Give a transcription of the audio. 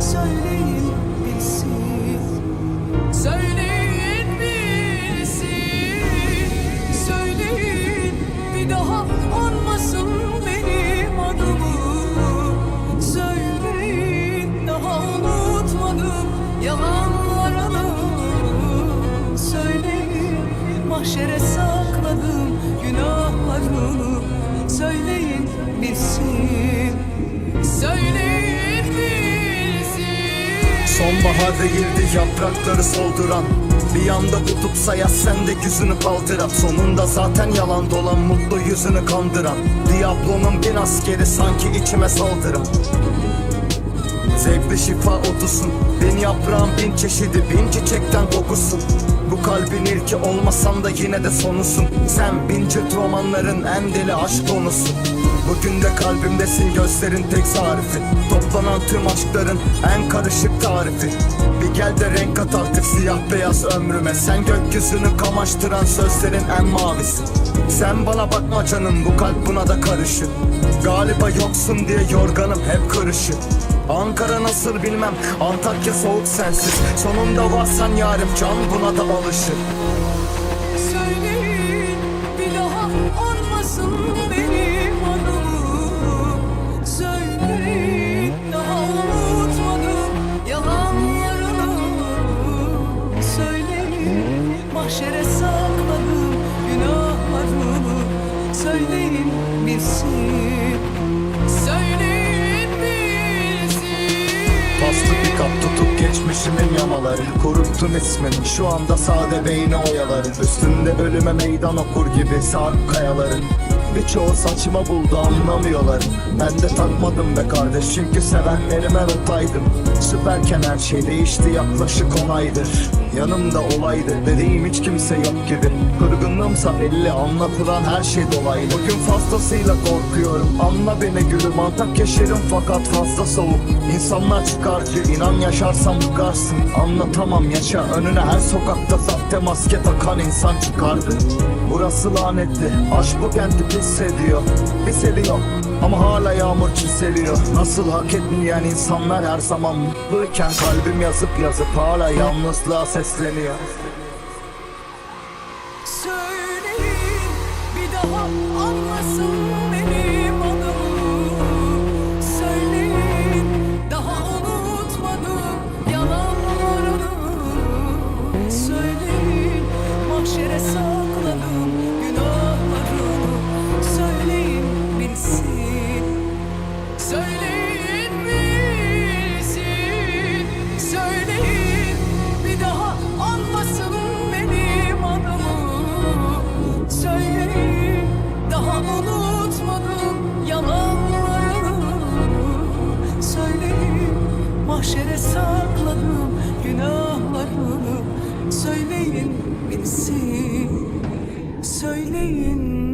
Söyleyin bilsin. Söyleyin bilsin. Söyleyin bir daha anmasın benim adımı. Söyleyin daha unutmadım yalanlarını Söyleyin mahşere sakladım günahlarımı. Söyleyin bilsin. Söyleyin Sonbahar değildi yaprakları solduran. Bir anda tutup sayas sen de yüzünü kaldıran. Sonunda zaten yalan dolan mutlu yüzünü kandıran. Diablo'nun bin askeri sanki içime saldıran. Zevkli şifa otusun Bin yaprağın bin çeşidi bin çiçekten kokusun kalbin ilki olmasan da yine de sonusun. Sen bin cilt romanların en deli aşk konusu. Bugün de kalbimdesin gözlerin tek tarifi Toplanan tüm aşkların en karışık tarifi. Bir gel de renk kat artık siyah beyaz ömrüme. Sen gökyüzünü kamaştıran sözlerin en mavisi. Sen bana bakma canım bu kalp buna da karışır. Galiba yoksun diye yorganım hep kırışık Ankara nasıl bilmem Antakya soğuk sensiz. Sonunda varsan yarim can buna da alışır Söyleyin bir daha olmasın benim adımı Söyleyin daha unutmadım yalanlarını Söyleyin mahşere sakladım günahlarımı. Söyleyin bilsin. Söyleyin bilsin. Tutup geçmişimin yamaları Kuruttun ismini. Şu anda sade beyni oyaların Üstünde ölüme meydan okur gibi sarp kayaların. Birçoğu saçma buldu anlamıyorlar. Ben de takmadım be kardeş çünkü sevenlerime rotaydım Süperken her şey değişti yaklaşık on aydır Yanımda olaydı dediğim hiç kimse yok gibi. Kırgınlığımsa belli anlatılan her şey dolaylı. Bugün fazlasıyla korkuyorum. Anla beni gülüm Antakya şerim fakat fazla soğuk. İnsanlar çıkarcı inan yaşarsan bıkarsın Anlatamam yaşa. Önüne her sokakta sahte maske takan insan çıkardı. Burası lanetli. Aşk bu kenti pis ediyor. Pis ediyor ama hala yağmur çiseliyor. Nasıl hak etmeyen insanlar her zaman mutluyken Kalbim yazıp yazıp hala yalnızlığa sesleniyor. Söyleyin bir daha anlasın hesaplarım, günahlarım Söyleyin bitsin, söyleyin.